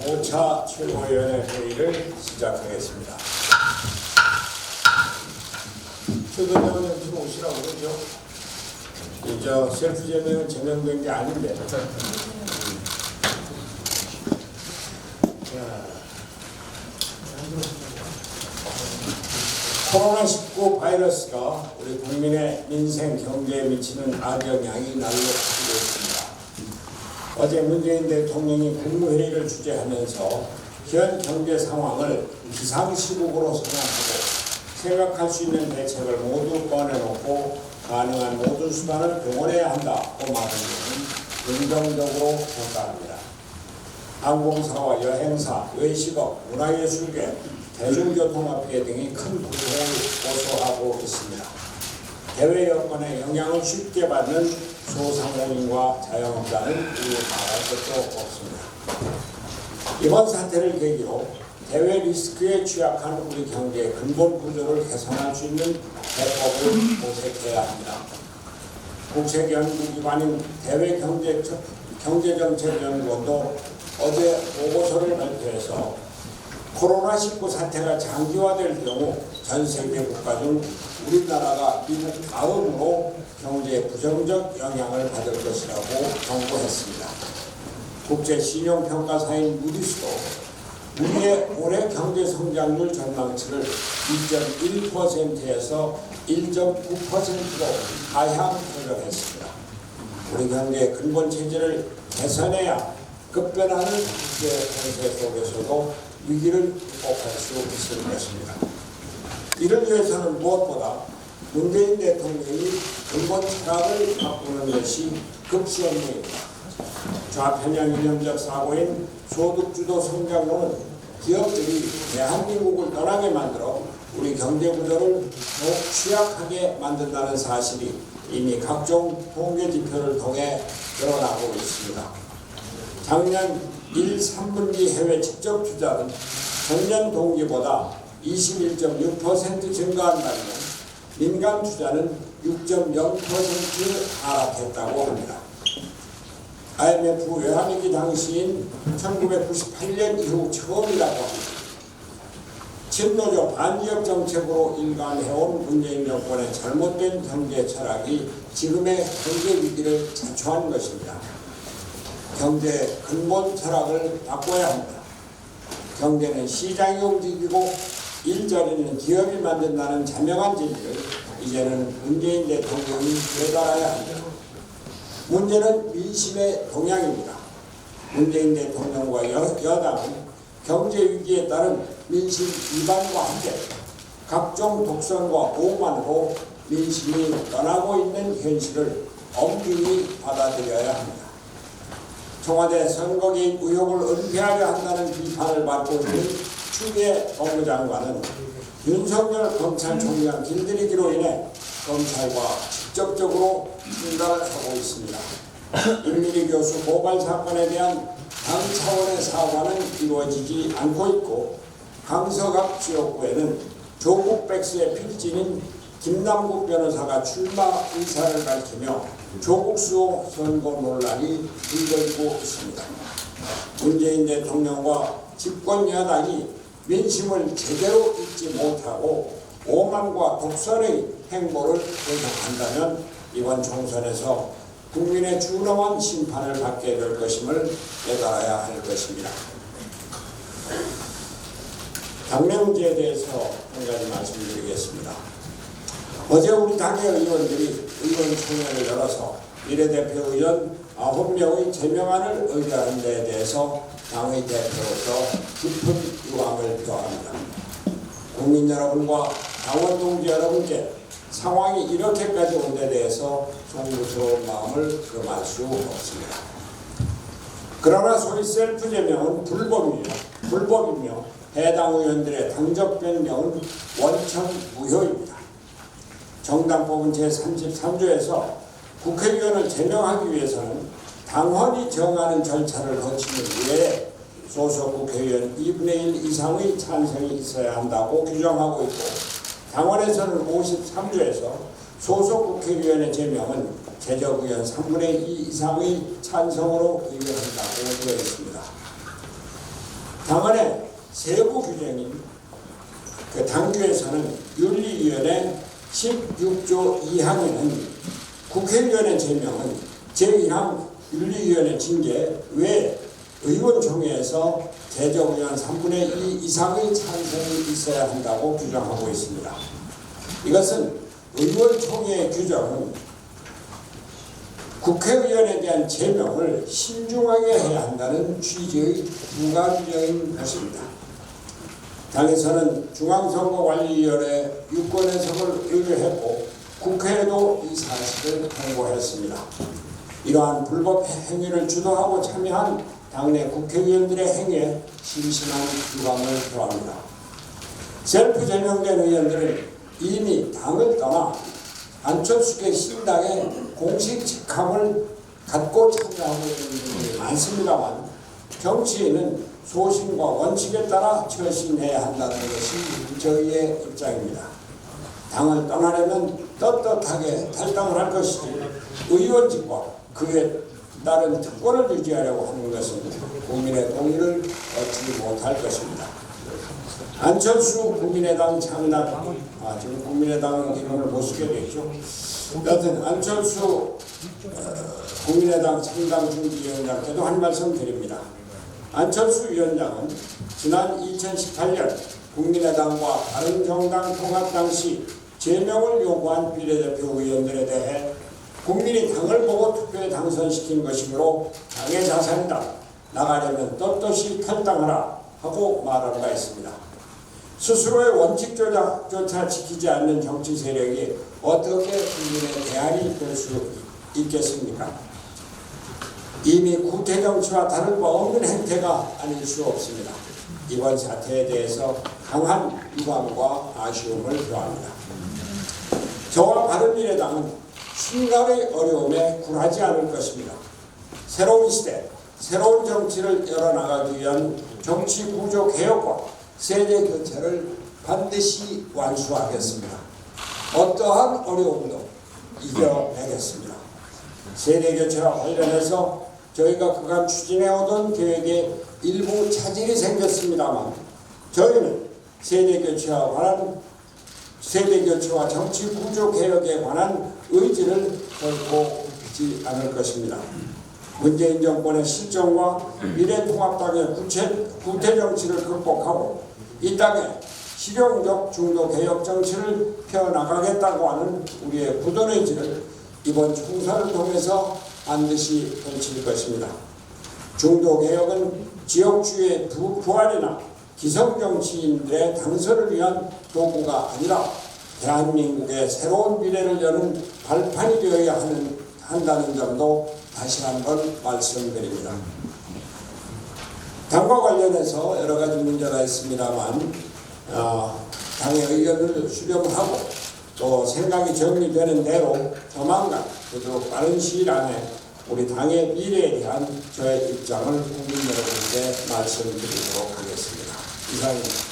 205차 최고위원회 회의를 시작하겠습니다. 최고위원은 좀 오시라고 그러죠? 이저 셀프 제명은 제명된 게 아닌데. 자, 코로나19 바이러스가 우리 국민의 민생 경제에 미치는 악영향이 날로 커지고 있습니다. 어제 문재인 대통령이 국무회의를 주재하면서 현 경제 상황을 비상시국으로 선언하고 생각할 수 있는 대책을 모두 꺼내놓고 가능한 모든 수단을 동원해야 한다고 말한 것은 긍정적으로 평가합니다. 항공사와 여행사, 외식업, 문화예술계, 대중교통업계 등이 큰 부담을 호소하고 있습니다. 대외 여건에 영향을 쉽게 받는 소상공인과 자영업자는 이루 말할 것도 없습니다. 이번 사태를 계기로 대외 리스크에 취약한 우리 경제의 근본 구조를 개선할 수 있는 대법을 모색해야 합니다. 국책연구 기관인 대외경제, 경제정책연구원도 어제 보고서를 발표해서 코로나19 사태가 장기화될 경우 전 세계 국가 중 우리나라가 미국 다음으로 경제에 부정적 영향을 받을 것이라고 경고했습니다. 국제신용평가사인 무디스도 우리의 올해 경제 성장률 전망치를 2.1%에서 1.9%로 하향 조정했습니다. 우리 경제의 근본 체질을 개선해야 급변하는 국제 정세 속에서도 위기를 극복할 수 있을 것입니다. 이를 위해서는 무엇보다 문재인 대통령이 근본 철학을 바꾸는 것이 급시행입니다. 좌편향 이념적 사고인 소득주도 성장론은 기업들이 대한민국을 떠나게 만들어 우리 경제 구조를 더욱 취약하게 만든다는 사실이 이미 각종 통계 지표를 통해 드러나고 있습니다. 작년 1, 3분기 해외 직접 투자는 전년 동기보다 21.6% 증가한 반면 민간 투자는 6.0% 하락했다고 합니다. IMF 외환위기 당시인 1998년 이후 처음이라고 합니다. 친노조 반기업 정책으로 일관해온 문재인 정권의 잘못된 경제 철학이 지금의 경제 위기를 자초한 것입니다. 경제 근본 철학을 바꿔야 합니다. 경제는 시장이 움직이고 일자리는 기업이 만든다는 자명한 진리를 이제는 문재인 대통령이 깨달아야 합니다. 문제는 민심의 동향입니다. 문재인 대통령과 여, 여당은 경제 위기에 따른 민심 위반과 함께 각종 독선과 오만으로 민심이 떠나고 있는 현실을 엄중히 받아들여야 합니다. 청와대 선거 개입 의혹을 은폐하려 한다는 비판을 받고 있는 추미애 법무장관은 윤석열 검찰총장 길들이기로 인해 검찰과 직접적으로 충돌을 하고 있습니다. 임미리 교수 고발 사건에 대한 당 차원의 사과는 이루어지지 않고 있고 강서갑 지역구에는 조국 백스의 필진인 김남국 변호사가 출마 의사를 밝히며 조국 수호 선거 논란이 불거지고 있습니다. 문재인 대통령과 집권 여당이 민심을 제대로 읽지 못하고 오만과 독선의 행보를 계속한다면 이번 총선에서 국민의 준엄한 심판을 받게 될 것임을 깨달아야 할 것입니다. 당내 문제에 대해서 한 가지 말씀드리겠습니다. 어제 우리 당의 의원들이 의원총회를 열어서 비례대표 의원 9명의 제명안을 의결한 데 대해서 당의 대표로서 깊은 유감을 표합니다. 국민 여러분과 당원 동지 여러분께 상황이 이렇게까지 온 데 대해서 송구스러운 마음을 금할 수 없습니다. 그러나 소위 셀프 제명은 불법이며 불법이며 해당 의원들의 당적 변경은 원천 무효입니다. 정당법은 제33조에서 국회의원을 제명하기 위해서는 당헌이 정하는 절차를 거치는 후에 소속 국회의원 2분의 1 이상의 찬성이 있어야 한다고 규정하고 있고 당원에서는 53조에서 소속 국회의원의 제명은 제적의원 3분의 2 이상의 찬성으로 의결한다고 되어 있습니다. 당원의 세부 규정인 그 당규에서는 윤리위원회 16조 2항에는 국회의원의 제명은 제1항 윤리위원회 징계 외 의원총회에서 제적의원 3분의 2 이상의 찬성이 있어야 한다고 규정하고 있습니다. 이것은 의원총회의 규정은 국회의원에 대한 제명을 신중하게 해야 한다는 취지의 부가 규정인 것입니다. 당에서는 중앙선거관리위원회 유권 해석을 의뢰했고 국회에도 이 사실을 통보했습니다. 이러한 불법 행위를 주도하고 참여한 당내 국회의원들의 행위에 심심한 유감을 표합니다. 셀프 제명된 의원들은 이미 당을 떠나 안철수의 신당에 공식 직함을 갖고 참여하고 있는 분들이 많습니다만 정치인은 소신과 원칙에 따라 처신해야 한다는 것이 저희의 입장입니다. 당을 떠나려면 떳떳하게 탈당을 할 것이지 의원직과 그에 따른 특권을 유지하려고 하는 것은 국민의 동의를 얻지 못할 것입니다. 안철수 국민의당 창당, 아 지금 국민의당 이름을 못 쓰게 됐죠. 여튼 안철수 어, 국민의당 창당 중지위원장께도 한 말씀 드립니다. 안철수 위원장은 지난 2018년 국민의당과 다른 정당 통합 당시 제명을 요구한 비례대표 의원들에 대해 국민이 당을 보고 투표에 당선시킨 것이므로 당의 자산이다. 나가려면 떳떳이 탈당하라 하고 말한 바 있습니다. 스스로의 원칙조차 지키지 않는 정치 세력이 어떻게 국민의 대안이 될 수 있겠습니까? 이미 구태 정치와 다를 바 없는 행태가 아닐 수 없습니다. 이번 사태에 대해서 강한 유감과 아쉬움을 표합니다. 저와 바른미래당은 순간의 어려움에 굴하지 않을 것입니다. 새로운 시대, 새로운 정치를 열어나가기 위한 정치 구조 개혁과 세대 교체를 반드시 완수하겠습니다. 어떠한 어려움도 이겨내겠습니다. 세대 교체와 관련해서 저희가 그간 추진해오던 계획에 일부 차질이 생겼습니다만 저희는 세대 교체와 관한 세대 교체와 정치 구조 개혁에 관한 의지를 결코 굽히지 않을 것입니다. 문재인 정권의 실정과 미래통합당의 구체, 구태 정치를 극복하고 이 땅에 실용적 중도 개혁 정치를 펴나가겠다고 하는 우리의 굳은 의지를 이번 총선을 통해서 반드시 펼칠 것입니다. 중도 개혁은 지역주의 부, 부활이나 기성 정치인들의 당선을 위한 도구가 아니라 대한민국의 새로운 미래를 여는 발판이 되어야 하는, 한다는 점도 다시 한번 말씀드립니다. 당과 관련해서 여러 가지 문제가 있습니다만 어, 당의 의견을 수렴하고 또 생각이 정리되는 대로 조만간 그도 빠른 시일 안에 우리 당의 미래에 대한 저의 입장을 국민 여러분께 말씀드리도록 하겠습니다. 이상입니다.